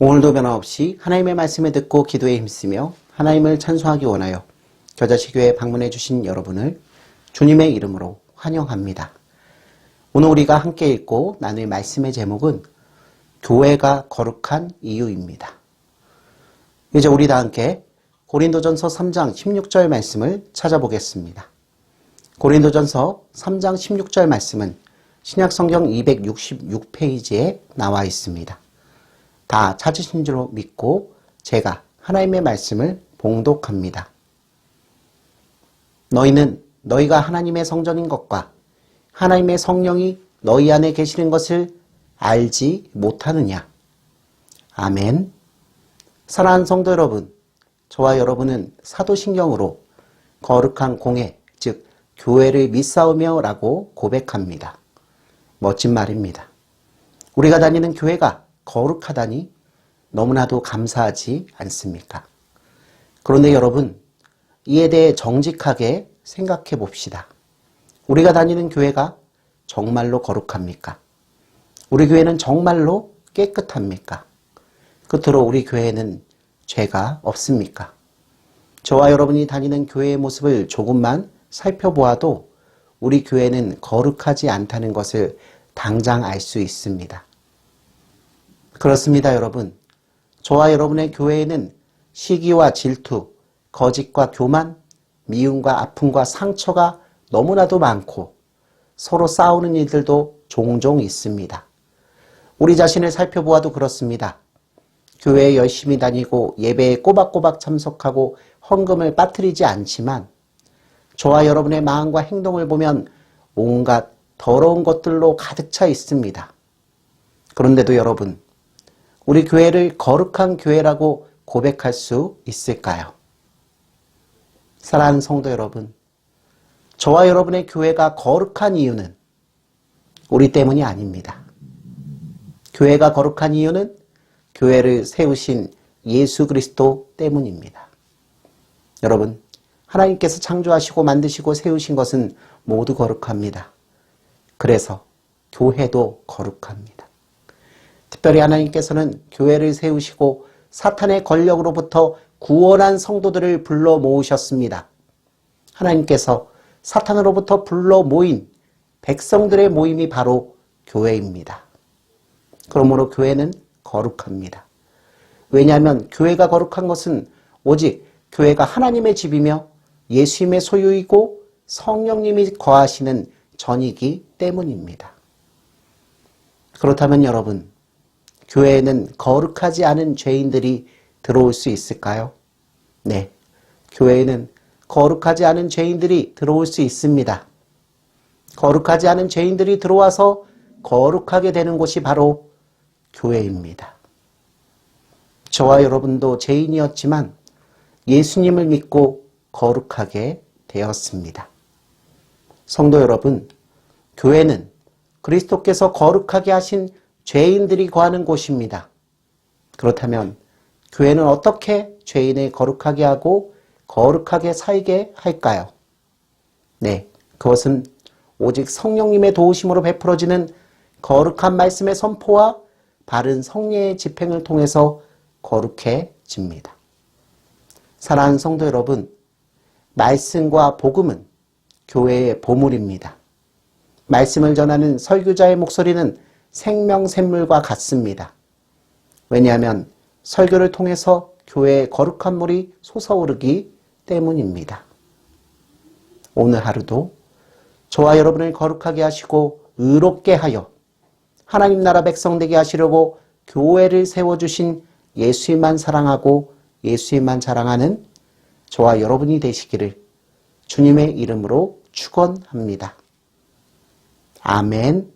오늘도 변함없이 하나님의 말씀을 듣고 기도에 힘쓰며 하나님을 찬송하기 원하여 겨자시교에 방문해 주신 여러분을 주님의 이름으로 환영합니다. 오늘 우리가 함께 읽고 나눌 말씀의 제목은 교회가 거룩한 이유입니다. 이제 우리 다 함께 고린도전서 3장 16절 말씀을 찾아보겠습니다. 고린도전서 3장 16절 말씀은 신약성경 266페이지에 나와 있습니다. 다 찾으신 줄 믿고 제가 하나님의 말씀을 봉독합니다. 너희는 너희가 하나님의 성전인 것과 하나님의 성령이 너희 안에 계시는 것을 알지 못하느냐? 아멘. 사랑하는 성도 여러분, 저와 여러분은 사도신경으로 거룩한 공회, 즉 교회를 믿사오며 라고 고백합니다. 멋진 말입니다. 우리가 다니는 교회가 거룩하다니 너무나도 감사하지 않습니까? 그런데 여러분, 이에 대해 정직하게 생각해 봅시다. 우리가 다니는 교회가 정말로 거룩합니까? 우리 교회는 정말로 깨끗합니까? 끝으로 우리 교회에는 죄가 없습니까? 저와 여러분이 다니는 교회의 모습을 조금만 살펴보아도 우리 교회는 거룩하지 않다는 것을 당장 알 수 있습니다. 그렇습니다, 여러분. 저와 여러분의 교회에는 시기와 질투, 거짓과 교만, 미움과 아픔과 상처가 너무나도 많고 서로 싸우는 일들도 종종 있습니다. 우리 자신을 살펴보아도 그렇습니다. 교회에 열심히 다니고 예배에 꼬박꼬박 참석하고 헌금을 빠뜨리지 않지만 저와 여러분의 마음과 행동을 보면 온갖 더러운 것들로 가득 차 있습니다. 그런데도 여러분, 우리 교회를 거룩한 교회라고 고백할 수 있을까요? 사랑하는 성도 여러분, 저와 여러분의 교회가 거룩한 이유는 우리 때문이 아닙니다. 교회가 거룩한 이유는 교회를 세우신 예수 그리스도 때문입니다. 여러분, 하나님께서 창조하시고 만드시고 세우신 것은 모두 거룩합니다. 그래서 교회도 거룩합니다. 특별히 하나님께서는 교회를 세우시고 사탄의 권력으로부터 구원한 성도들을 불러 모으셨습니다. 하나님께서 사탄으로부터 불러 모인 백성들의 모임이 바로 교회입니다. 그러므로 교회는 거룩합니다. 왜냐하면 교회가 거룩한 것은 오직 교회가 하나님의 집이며 예수님의 소유이고 성령님이 거하시는 전이기 때문입니다. 그렇다면 여러분, 교회에는 거룩하지 않은 죄인들이 들어올 수 있을까요? 네. 교회에는 거룩하지 않은 죄인들이 들어올 수 있습니다. 거룩하지 않은 죄인들이 들어와서 거룩하게 되는 곳이 바로 교회입니다. 저와 여러분도 죄인이었지만 예수님을 믿고 거룩하게 되었습니다. 성도 여러분, 교회는 그리스도께서 거룩하게 하신 죄인들이 거하는 곳입니다. 그렇다면 교회는 어떻게 죄인을 거룩하게 하고 거룩하게 살게 할까요? 네, 그것은 오직 성령님의 도우심으로 베풀어지는 거룩한 말씀의 선포와 바른 성례의 집행을 통해서 거룩해집니다. 사랑하는 성도 여러분, 말씀과 복음은 교회의 보물입니다. 말씀을 전하는 설교자의 목소리는 생명 샘물과 같습니다. 왜냐하면 설교를 통해서 교회의 거룩한 물이 솟아오르기 때문입니다. 오늘 하루도 저와 여러분을 거룩하게 하시고 의롭게 하여 하나님 나라 백성 되게 하시려고 교회를 세워주신 예수님만 사랑하고 예수님만 자랑하는 저와 여러분이 되시기를 주님의 이름으로 축원합니다. 아멘.